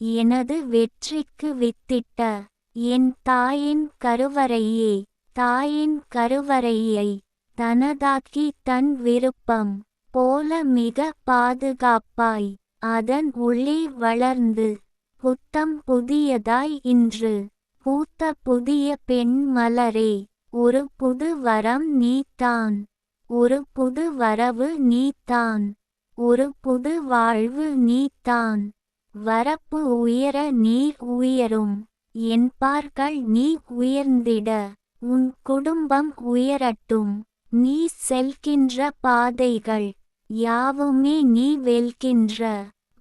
எனது வெற்றிக்கு வித்திட்ட என் தாயின் கருவறையே தாயின் கருவறையை தனதாக்கி தன் விருப்பம் போல மிக பாதுகாப்பாய் அதன் உள்ளே வளர்ந்து புத்தம் புதியதாய் இன்று பூத்த புதிய பெண் மலரே ஒரு புது வரம் நீத்தான் ஒரு புது வரவு நீத்தான் ஒரு புது வாழ்வு நீத்தான். வரப்பு உயர நீ உயரும். என்பார்கள் நீ உயர்ந்திட உன் குடும்பம் உயரட்டும். நீ செல்கின்ற பாதைகள் யாவுமே நீ வெல்கின்ற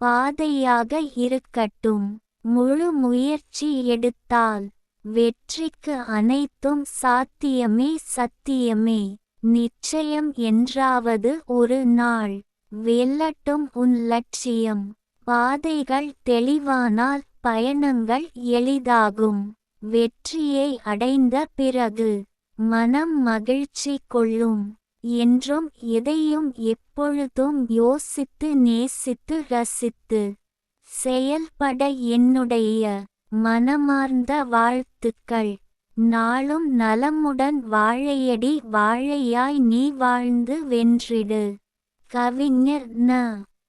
பாதையாக இருக்கட்டும். முழு முயற்சி எடுத்தால் வெற்றிக்கு அனைத்தும் சாத்தியமே சத்தியமே. நிச்சயம் என்றாவது ஒரு நாள் வெல்லட்டும் உன் லட்சியம். பாதைகள் தெளிவானால் பயணங்கள் எளிதாகும். வெற்றியை அடைந்த பிறகு மனம் மகிழ்ச்சி கொள்ளும். என்றும் எதையும் எப்பொழுதும் யோசித்து நேசித்து ரசித்து செயல்பட என்னுடைய மனமார்ந்த வாழ்த்துக்கள். நாளும் நலமுடன் வாழையடி வாழையாய் நீ வாழ்ந்து வென்றிடு. கவிஞர் ந.